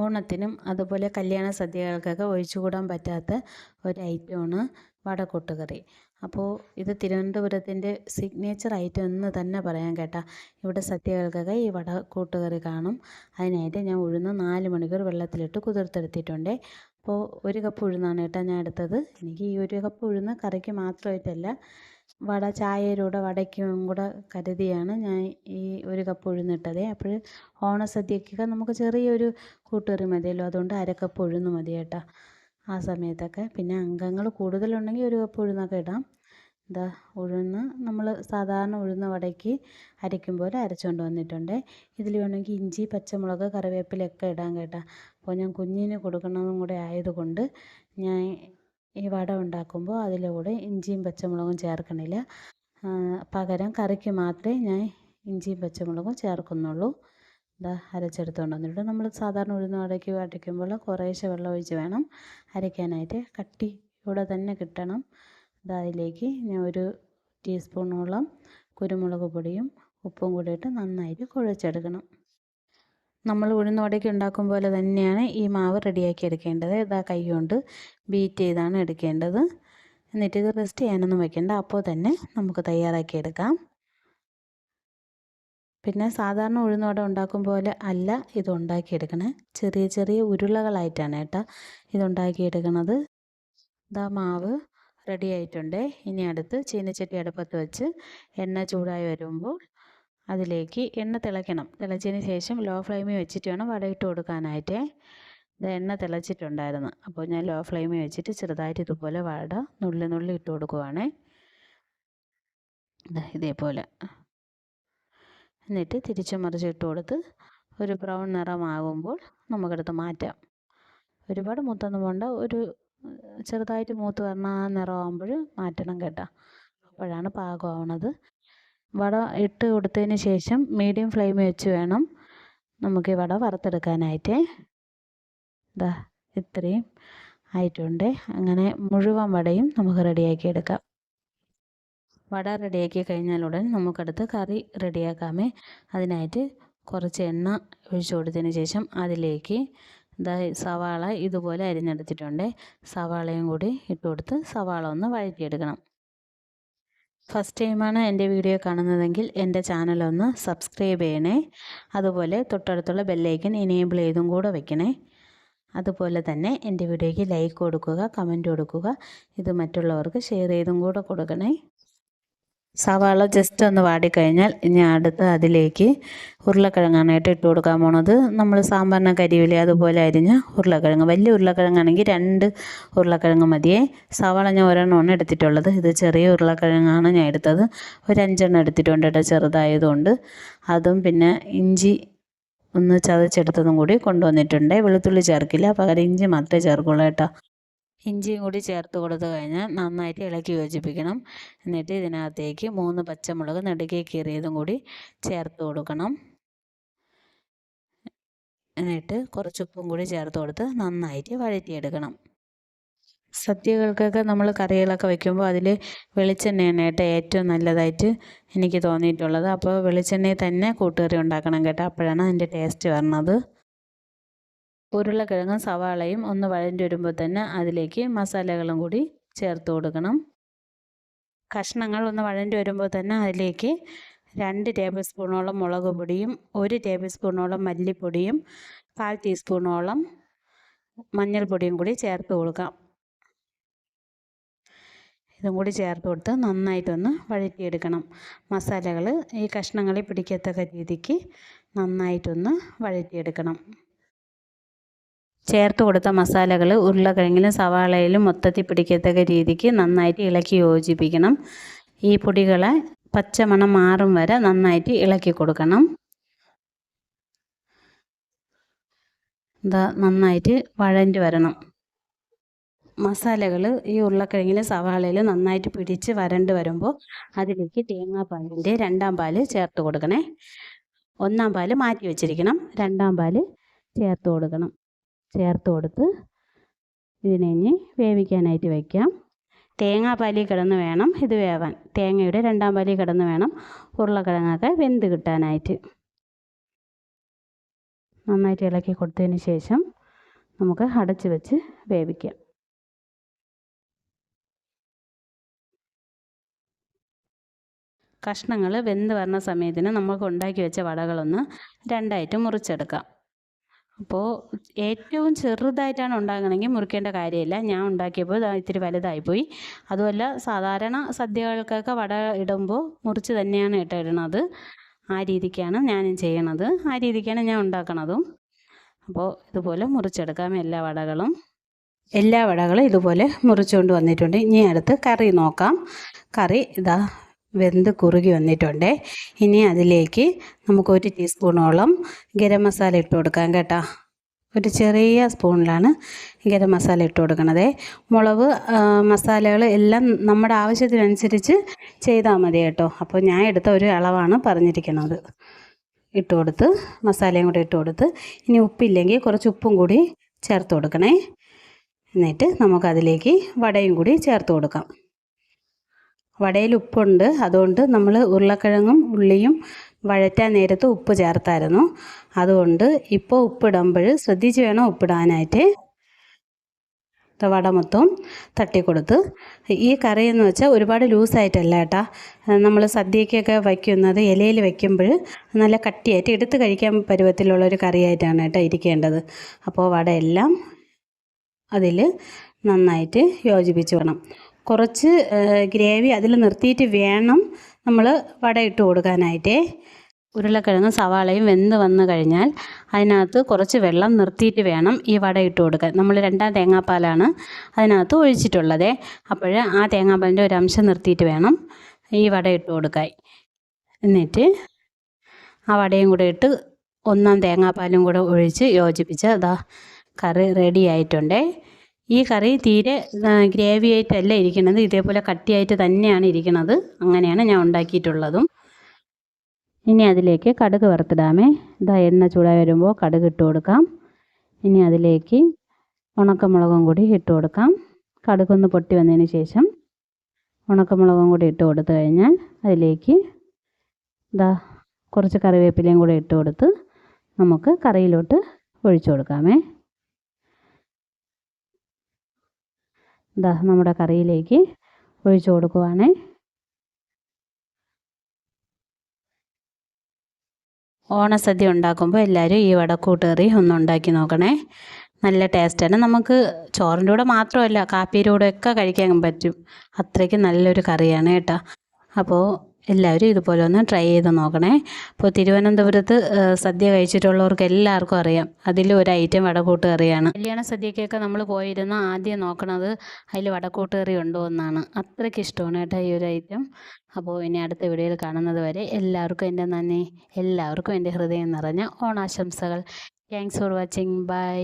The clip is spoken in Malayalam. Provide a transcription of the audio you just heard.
ഓണത്തിനും അതുപോലെ കല്യാണ സദ്യകൾക്കൊക്കെ ഒഴിച്ചുകൂടാൻ പറ്റാത്ത ഒരു ഐറ്റമാണ് വടക്കൂട്ടുകറി അപ്പോൾ ഇത് തിരുവനന്തപുരത്തിന്റെ സിഗ്നേച്ചർ ഐറ്റം എന്ന് തന്നെ പറയാം കേട്ടോ. ഇവിടെ സദ്യകൾക്കൊക്കെ ഈ വടക്കൂട്ടുകറി കാണും. അതിനായിട്ട് ഞാൻ ഉഴുന്ന് നാല് മണിക്കൂർ വെള്ളത്തിലിട്ട് കുതിർത്തെടുത്തിട്ടുണ്ട്. അപ്പോൾ ഒരു കപ്പ് ഉഴുന്നാണ് കേട്ടോ ഞാൻ എടുത്തത്. എനിക്ക് ഈ ഒരു കപ്പ് ഉഴുന്ന് കറിക്ക് മാത്രമായിട്ടല്ല വട ചായയുടെ വടയ്ക്കും കൂടെ കരുതിയാണ് ഞാൻ ഈ ഒരു കപ്പ് ഉഴുന്നിട്ടത്. അപ്പോൾ ഓണസദ്യക്കൊക്കെ നമുക്ക് ചെറിയൊരു കൂട്ടുകറി മതിയല്ലോ. അതുകൊണ്ട് അരക്കപ്പ് കപ്പ് ഉഴുന്ന് മതി കേട്ടോ ആ സമയത്തൊക്കെ. പിന്നെ അംഗങ്ങൾ കൂടുതലുണ്ടെങ്കിൽ ഒരു കപ്പ് ഉഴുന്നൊക്കെ ഇടാം. എന്താ ഉഴുന്ന് നമ്മൾ സാധാരണ ഉഴുന്ന വടയ്ക്ക് അരയ്ക്കും പോലെ അരച്ചുകൊണ്ട് വന്നിട്ടുണ്ട്. ഇതിൽ വേണമെങ്കിൽ ഇഞ്ചി പച്ചമുളക് കറിവേപ്പിലൊക്കെ ഇടാം കേട്ടോ. അപ്പോൾ ഞാൻ കുഞ്ഞിന് കൊടുക്കണമെന്നും കൂടെ ആയതുകൊണ്ട് ഞാൻ ഈ വട ഉണ്ടാക്കുമ്പോൾ അതിലൂടെ ഇഞ്ചിയും പച്ചമുളകും ചേർക്കണില്ല. പകരം കറിക്ക് മാത്രമേ ഞാൻ ഇഞ്ചിയും പച്ചമുളകും ചേർക്കുന്നുള്ളൂ. ഇതാ അരച്ചെടുത്തുകൊണ്ട് വന്നിട്ട് നമ്മൾ സാധാരണ ഉഴുന്ന് വടയ്ക്ക് അടയ്ക്കുമ്പോൾ കുറേശ്ശെ വെള്ളം ഒഴിച്ച് വേണം അരയ്ക്കാനായിട്ട്. കട്ടിയോടെ തന്നെ കിട്ടണം. ഇത് അതിലേക്ക് ഞാൻ ഒരു ടീസ്പൂണോളം കുരുമുളക് പൊടിയും ഉപ്പും കൂടിയിട്ട് നന്നായിട്ട് കുഴച്ചെടുക്കണം. നമ്മൾ ഉഴുന്ന് വടയ്ക്ക് ഉണ്ടാക്കും പോലെ തന്നെയാണ് ഈ മാവ് റെഡിയാക്കി എടുക്കേണ്ടത്. ഇതാ കൈ കൊണ്ട് ബീറ്റ് ചെയ്താണ് എടുക്കേണ്ടത്. എന്നിട്ട് ഇത് റെസ്റ്റ് ചെയ്യാനൊന്നും വെക്കേണ്ട. അപ്പോൾ തന്നെ നമുക്ക് തയ്യാറാക്കി എടുക്കാം. പിന്നെ സാധാരണ ഉഴുന്നുവട ഉണ്ടാക്കും പോലെ അല്ല ഇത് ഉണ്ടാക്കിയെടുക്കണേ ചെറിയ ചെറിയ ഉരുളകളായിട്ടാണ് കേട്ടോ ഇതുണ്ടാക്കിയെടുക്കണത് ഇതാ മാവ് റെഡി ആയിട്ടുണ്ട്. ഇനി അടുത്ത് ചീനച്ചട്ടി അടുപ്പത്ത് വെച്ച് എണ്ണ ചൂടായി വരുമ്പോൾ അതിലേക്ക് എണ്ണ തിളയ്ക്കണം. തിളച്ചതിന് ശേഷം ലോ ഫ്ലെയിമിൽ വെച്ചിട്ട് വേണം വട കൊടുക്കാനായിട്ട്. ഇത് എണ്ണ തിളച്ചിട്ടുണ്ടായിരുന്നു. അപ്പോൾ ഞാൻ ലോ ഫ്ലെയിമിൽ വെച്ചിട്ട് ചെറുതായിട്ട് ഇതുപോലെ വട നുള്ളി നുള്ളി ഇട്ട് കൊടുക്കുവാണേ. ഇതേപോലെ. എന്നിട്ട് തിരിച്ചു മറിച്ച് ഇട്ട് കൊടുത്ത് ഒരു ബ്രൗൺ നിറമാകുമ്പോൾ നമുക്കെടുത്ത് മാറ്റാം. ഒരുപാട് മൂത്തൊന്നും വേണ്ട ഒരു ചെറുതായിട്ട് മൂത്ത് വരണ ആ നിറമാകുമ്പോൾ മാറ്റണം കേട്ടോ. അപ്പോഴാണ് പാകമാവണത് വട ഇട്ട് കൊടുത്തതിന് ശേഷം മീഡിയം ഫ്ലെയിമിൽ വെച്ച് വേണം നമുക്ക് ഈ വട വറുത്തെടുക്കാനായിട്ട്. ഇതാ ഇത്രയും ആയിട്ടുണ്ട്. അങ്ങനെ മുഴുവൻ വടയും നമുക്ക് റെഡിയാക്കി എടുക്കാം. വട റെഡിയാക്കി കഴിഞ്ഞാലുടൻ നമുക്കടുത്ത് കറി റെഡിയാക്കാമേ അതിനായിട്ട് കുറച്ച് എണ്ണ ഒഴിച്ചു കൊടുത്തതിന് ശേഷം അതിലേക്ക് ഇതാ സവാള ഇതുപോലെ അരിഞ്ഞെടുത്തിട്ടുണ്ട്. സവാളയും കൂടി ഇട്ട് കൊടുത്ത് സവാള ഒന്ന് വഴറ്റിയെടുക്കണം. ഫസ്റ്റ് ടൈമാണ് എന്റെ വീഡിയോ കാണുന്നതെങ്കിൽ എന്റെ ചാനലൊന്ന് സബ്സ്ക്രൈബ് ചെയ്യണേ. അതുപോലെ തൊട്ടടുത്തുള്ള ബെല്ലൈക്കൻ എനേബിൾ ചെയ്തും കൂടെ വെക്കണേ. അതുപോലെ തന്നെ എന്റെ വീഡിയോയ്ക്ക് ലൈക്ക് കൊടുക്കുക കമന്റ് കൊടുക്കുക. ഇത് മറ്റുള്ളവർക്ക് ഷെയർ ചെയ്തും കൂടെ കൊടുക്കണേ. സവാള ജസ്റ്റ് ഒന്ന് വാടിക്കഴിഞ്ഞാൽ ഇനി അടുത്ത് അതിലേക്ക് ഉരുളക്കിഴങ്ങാനായിട്ട് ഇട്ട് കൊടുക്കാൻ പോണത്. നമ്മൾ സാമ്പാറിന് കരിവില അതുപോലെ അരിഞ്ഞ ഉരുളക്കിഴങ്ങ്. വലിയ ഉരുളക്കിഴങ്ങാണെങ്കിൽ രണ്ട് ഉരുളക്കിഴങ്ങ് മതിയേ. സവാള ഞാൻ ഒരെണ്ണമാണ് എടുത്തിട്ടുള്ളത്. ഇത് ചെറിയ ഉരുളക്കിഴങ്ങാണ് ഞാൻ എടുത്തത്. ഒരു അഞ്ചെണ്ണം എടുത്തിട്ടുണ്ട് കേട്ടോ ചെറുതായതുകൊണ്ട്. അതും പിന്നെ ഇഞ്ചി ഒന്ന് ചതച്ചെടുത്തതും കൂടി കൊണ്ടുവന്നിട്ടുണ്ട്. വെളുത്തുള്ളി ചേർക്കില്ല. പകരം ഇഞ്ചി മാത്രമേ ചേർക്കുള്ളൂ കേട്ടോ. ഇഞ്ചിയും കൂടി ചേർത്ത് കൊടുത്ത് കഴിഞ്ഞാൽ നന്നായിട്ട് ഇളക്കി യോജിപ്പിക്കണം. എന്നിട്ട് ഇതിനകത്തേക്ക് മൂന്ന് പച്ചമുളക് നെടുകെ കീറിയതും കൂടി ചേർത്ത് കൊടുക്കണം. എന്നിട്ട് കുറച്ച് ഉപ്പും കൂടി ചേർത്ത് കൊടുത്ത് നന്നായിട്ട് വഴറ്റിയെടുക്കണം. സദ്യകൾക്കൊക്കെ നമ്മൾ കറികളൊക്കെ വയ്ക്കുമ്പോൾ അതിൽ വെളിച്ചെണ്ണയാണ് കേട്ടോ ഏറ്റവും നല്ലതായിട്ട് എനിക്ക് തോന്നിയിട്ടുള്ളത്. അപ്പോൾ വെളിച്ചെണ്ണയിൽ തന്നെ കൂട്ടുകറി ഉണ്ടാക്കണം കേട്ടോ. അപ്പോഴാണ് അതിന്റെ ടേസ്റ്റ് വരണത്. ഉരുളക്കിഴങ്ങും സവാളയും ഒന്ന് വഴഞ്ഞു വരുമ്പോൾ തന്നെ അതിലേക്ക് മസാലകളും കൂടി ചേർത്ത് കൊടുക്കണം. കഷ്ണങ്ങൾ ഒന്ന് വഴഞ്ഞു വരുമ്പോൾ തന്നെ അതിലേക്ക് രണ്ട് ടേബിൾ സ്പൂണോളം മുളക് പൊടിയും ഒരു ടേബിൾ സ്പൂണോളം മല്ലിപ്പൊടിയും കാൽ ടീസ്പൂണോളം മഞ്ഞൾപ്പൊടിയും കൂടി ചേർത്ത് കൊടുക്കാം. ഇതും കൂടി ചേർത്ത് കൊടുത്ത് നന്നായിട്ടൊന്ന് വഴറ്റിയെടുക്കണം. മസാലകൾ ഈ കഷ്ണങ്ങളിൽ പിടിക്കത്തക്ക രീതിക്ക് നന്നായിട്ടൊന്ന് വഴറ്റിയെടുക്കണം. ചേർത്ത് കൊടുത്ത മസാലകൾ ഉരുളക്കിഴങ്ങിലും സവാളയിലും മൊത്തത്തിൽ പിടിക്കത്തക്ക രീതിക്ക് നന്നായിട്ട് ഇളക്കി യോജിപ്പിക്കണം. ഈ പൊടികളെ പച്ചമണം മാറും വരെ നന്നായിട്ട് ഇളക്കി കൊടുക്കണം. ഇതാ നന്നായിട്ട് വഴണ്ടി വരണം. മസാലകൾ ഈ ഉരുളക്കിഴങ്ങിലും സവാളയിലും നന്നായിട്ട് പിടിച്ച് വരണ്ട് വരുമ്പോൾ അതിലേക്ക് തേങ്ങാപ്പാലിന്റെ രണ്ടാം പാൽ ചേർത്ത് കൊടുക്കണേ. ഒന്നാം പാൽ മാറ്റി വെച്ചിരിക്കണം. രണ്ടാം പാൽ ചേർത്ത് കൊടുക്കണം. ചേർത്ത് കൊടുത്ത് ഇതിനെ ഇനി വേവിക്കാനായിട്ട് വയ്ക്കാം തേങ്ങാപ്പാലിൽ കിടന്ന് വേണം ഇത് വേവാൻ. തേങ്ങയുടെ രണ്ടാം പാലിൽ കിടന്ന് വേണം ഉരുളക്കിഴങ്ങൊക്കെ വെന്ത് കിട്ടാനായിട്ട്. നന്നായിട്ട് ഇളക്കി കൊടുത്തതിന് ശേഷം നമുക്ക് അടച്ച് വെച്ച് വേവിക്കാം. കഷ്ണങ്ങൾ വെന്ത് വരുന്ന സമയത്തിന് നമുക്ക് ഉണ്ടാക്കി വെച്ച വടകളൊന്ന് രണ്ടായിട്ട് മുറിച്ചെടുക്കാം. അപ്പോൾ ഏറ്റവും ചെറുതായിട്ടാണ് ഉണ്ടാകണമെങ്കിൽ മുറിക്കേണ്ട കാര്യമില്ല. ഞാൻ ഉണ്ടാക്കിയപ്പോൾ ഇത്തിരി വലുതായിപ്പോയി. അതുമല്ല സാധാരണ സദ്യകൾക്കൊക്കെ വട ഇടുമ്പോൾ മുറിച്ച് തന്നെയാണ് കേട്ടോ ഇടണത് ആ രീതിക്കാണ് ഞാനും ചെയ്യണത്. ആ രീതിക്കാണ് ഞാൻ ഉണ്ടാക്കണതും. അപ്പോൾ ഇതുപോലെ മുറിച്ചെടുക്കാം എല്ലാ വടകളും. എല്ലാ വടകളും ഇതുപോലെ മുറിച്ചുകൊണ്ട് വന്നിട്ടുണ്ട്. ഇനി അടുത്ത് കറി നോക്കാം. കറി ഇതാ വെന്ത് കുറുകി വന്നിട്ടുണ്ട്. ഇനി അതിലേക്ക് നമുക്ക് ഒരു ടീസ്പൂണോളം ഗരം മസാല ഇട്ട് കൊടുക്കാം കേട്ടോ. ഒരു ചെറിയ സ്പൂണിലാണ് ഗരം മസാല ഇട്ട് കൊടുക്കണത്. മുളക് മസാലകൾ എല്ലാം നമ്മുടെ ആവശ്യത്തിനനുസരിച്ച് ചെയ്താൽ മതി കേട്ടോ. അപ്പോൾ ഞാൻ എടുത്ത ഒരു അളവാണ് പറഞ്ഞിരിക്കുന്നത് ഇട്ട് കൊടുത്ത് മസാലയും കൂടി ഇട്ട് കൊടുത്ത് ഇനി ഉപ്പില്ലെങ്കിൽ കുറച്ച് ഉപ്പും കൂടി ചേർത്ത് കൊടുക്കണേ. എന്നിട്ട് നമുക്കതിലേക്ക് വടയും കൂടി ചേർത്ത് കൊടുക്കാം. വടയിൽ ഉപ്പുണ്ട്. അതുകൊണ്ട് നമ്മൾ ഉരുളക്കിഴങ്ങും ഉള്ളിയും വഴറ്റാൻ നേരത്ത് ഉപ്പ് ചേർത്തായിരുന്നു. അതുകൊണ്ട് ഇപ്പോൾ ഉപ്പിടുമ്പോൾ ശ്രദ്ധിച്ച് വേണം ഉപ്പിടാനായിട്ട്. വട മൊത്തം തട്ടിക്കൊടുത്ത്. ഈ കറി എന്ന് വെച്ചാൽ ഒരുപാട് ലൂസായിട്ടല്ല കേട്ടാ. നമ്മൾ സദ്യക്കൊക്കെ വയ്ക്കുന്നത് ഇലയിൽ വയ്ക്കുമ്പോൾ നല്ല കട്ടിയായിട്ട് എടുത്ത് കഴിക്കാൻ പരുവത്തിലുള്ളൊരു കറിയായിട്ടാണ് കേട്ടോ ഇരിക്കേണ്ടത്. അപ്പോൾ വടയെല്ലാം അതിൽ നന്നായിട്ട് യോജിപ്പിച്ച് വേണം കുറച്ച് ഗ്രേവി അതിൽ നിർത്തിയിട്ട് വേണം നമ്മൾ വട ഇട്ട് കൊടുക്കാനായിട്ട്. ഉരുളക്കിഴങ്ങും സവാളയും വെന്ത് വന്നു കഴിഞ്ഞാൽ അതിനകത്ത് കുറച്ച് വെള്ളം നിർത്തിയിട്ട് വേണം ഈ വട ഇട്ട് കൊടുക്കാൻ. നമ്മൾ രണ്ടാം തേങ്ങാപ്പാലാണ് അതിനകത്ത് ഒഴിച്ചിട്ടുള്ളത്. അപ്പോൾ ആ തേങ്ങാപ്പാലിന്റെ ഒരു അംശം നിർത്തിയിട്ട് വേണം ഈ വട ഇട്ട് കൊടുക്കാൻ. എന്നിട്ട് ആ വടയും കൂടെ ഇട്ട് ഒന്നാം തേങ്ങാപ്പാലും കൂടെ ഒഴിച്ച് യോജിപ്പിച്ച് അതാ കറി റെഡി ആയിട്ടുണ്ടേ. ഈ കറി തീരെ ഗ്രേവി ആയിട്ടല്ല ഇരിക്കുന്നത്. ഇതേപോലെ കട്ടിയായിട്ട് തന്നെയാണ് ഇരിക്കുന്നത്. അങ്ങനെയാണ് ഞാൻ ഉണ്ടാക്കിയിട്ടുള്ളതും. ഇനി അതിലേക്ക് കടുക് വറുത്തിടാമേ. ഇതാ എണ്ണ ചൂടായി വരുമ്പോൾ കടുക് ഇട്ട് കൊടുക്കാം. ഇനി അതിലേക്ക് ഉണക്കമുളകും കൂടി ഇട്ട് കൊടുക്കാം. കടുകൊന്ന് പൊട്ടി വന്നതിന് ശേഷം ഉണക്കമുളകും കൂടി ഇട്ട് കൊടുത്തു കഴിഞ്ഞാൽ അതിലേക്ക് ഇതാ കുറച്ച് കറിവേപ്പിലയും കൂടി ഇട്ട് കൊടുത്ത് നമുക്ക് കറിയിലോട്ട് ഒഴിച്ചു കൊടുക്കാമേ. ഇതാ നമ്മുടെ കറിയിലേക്ക് ഒഴിച്ചു കൊടുക്കുവാണേ. ഓണസദ്യ ഉണ്ടാക്കുമ്പോൾ എല്ലാവരും ഈ വടക്കൂട്ടേറി ഒന്ന് ഉണ്ടാക്കി നോക്കണേ. നല്ല ടേസ്റ്റാണ് നമുക്ക് ചോറിന്റെ കൂടെ മാത്രമല്ല കാപ്പിയുടെ കൂടെ ഒക്കെ കഴിക്കാൻ പറ്റും. അത്രയ്ക്ക് നല്ലൊരു കറിയാണ് കേട്ടോ. അപ്പോൾ എല്ലാവരും ഇതുപോലെ ഒന്ന് ട്രൈ ചെയ്ത് നോക്കണേ. ഇപ്പോൾ തിരുവനന്തപുരത്ത് സദ്യ കഴിച്ചിട്ടുള്ളവർക്ക് എല്ലാവർക്കും അറിയാം. അതിൽ ഒരു ഐറ്റം വടക്കൂട്ട് കറിയാണ് കല്യാണ സദ്യക്കൊക്കെ നമ്മൾ പോയിരുന്ന ആദ്യം നോക്കണത് അതിൽ വടക്കൂട്ട് ഉണ്ടോ എന്നാണ്. അത്രയ്ക്ക് ഇഷ്ടമാണ് കേട്ടോ ഈ ഒരു ഐറ്റം അപ്പോൾ ഇനി അടുത്ത വീഡിയോയിൽ കാണുന്നത് വരെ എല്ലാവർക്കും എന്റെ നന്ദി. എല്ലാവർക്കും എന്റെ ഹൃദയം നിറഞ്ഞ ഓണാശംസകൾ. Thanks for watching bye